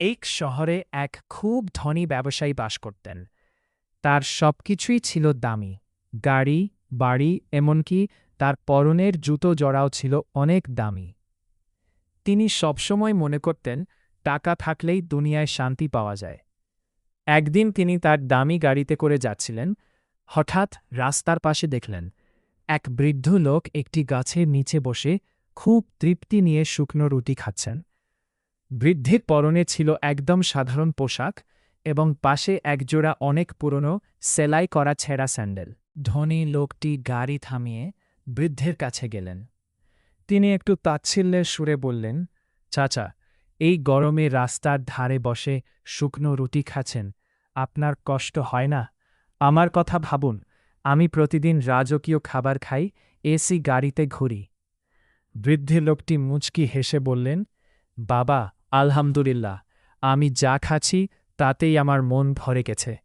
এই শহরে এক খুব ধনী ব্যবসায়ী বাস করতেন। তার সবকিছুই ছিল দামি। গাড়ি, বাড়ি, এমনকি তার পরনের জুতো জড়াও ছিল অনেক দামি। তিনি সবসময় মনে করতেন, টাকা থাকলেই দুনিয়ায় শান্তি পাওয়া যায়। একদিন তিনি তার দামি গাড়িতে করে যাচ্ছিলেন। হঠাৎ রাস্তার পাশে দেখলেন, এক বৃদ্ধ লোক একটি গাছের নিচে বসে খুব তৃপ্তি নিয়ে শুকনো রুটি খাচ্ছেন। বৃদ্ধের পরনে ছিল একদম সাধারণ পোশাক এবং পাশে একজোড়া অনেক পুরনো সেলাই করা ছেঁড়া স্যান্ডেল। ধনী লোকটি গাড়ি থামিয়ে বৃদ্ধের কাছে গেলেন। তিনি একটু তাচ্ছিল্যের সুরে বললেন, চাচা, এই গরমে রাস্তার ধারে বসে শুকনো রুটি খাচ্ছেন, আপনার কষ্ট হয় না? আমার কথা ভাবুন, আমি প্রতিদিন রাজকীয় খাবার খাই এসি গাড়িতে ঘুরি। বৃদ্ধ লোকটি মুচকি হেসে বললেন, বাবা আলহামদুলিল্লাহ, আমি যা খাচ্ছি তাতেই আমার মন ভরে গেছে,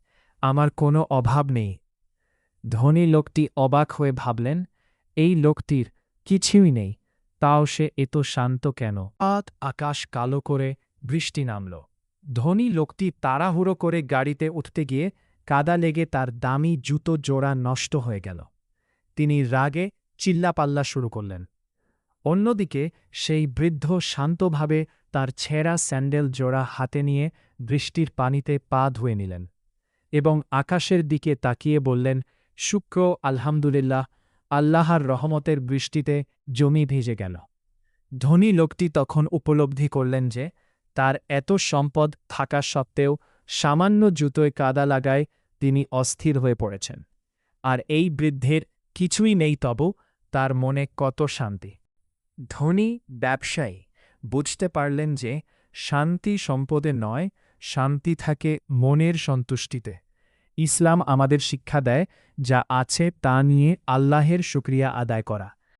আমার কোনো অভাব নেই। ধনী লোকটি অবাক হয়ে ভাবলেন, এই লোকটির কিছুই নেই, তাও সে এত শান্ত কেন? আত আকাশ কালো করে বৃষ্টি নামল। ধনী লোকটি তাড়াহুড়ো করে গাড়িতে উঠতে গিয়ে কাদা লেগে তার দামি জুতো জোড়া নষ্ট হয়ে গেল। তিনি রাগে চিল্লাপাল্লা শুরু করলেন। অন্যদিকে সেই বৃদ্ধ শান্তভাবে তার ছেঁড়া স্যান্ডেল জোড়া হাতে নিয়ে বৃষ্টির পানিতে পা ধুয়ে নিলেন এবং আকাশের দিকে তাকিয়ে বললেন, শুক্র, আলহামদুলিল্লাহ, আল্লাহর রহমতের বৃষ্টিতে জমি ভিজে গেল। ধনী লোকটি তখন উপলব্ধি করলেন যে তার এত সম্পদ থাকা সত্ত্বেও সামান্য জুতোয় কাদা লাগায় তিনি অস্থির হয়ে পড়েছেন। আর এই বৃদ্ধের কিছুই নেই তবু তার মনে কত শান্তি। ধনী ব্যবসায়ী বুঝতে পারলেন যে শান্তি সম্পদে নয়, শান্তি থাকে মনের সন্তুষ্টিতে। ইসলাম আমাদের শিক্ষা দেয় যা আছে তা নিয়ে আল্লাহের শুক্রিয়া আদায় করা।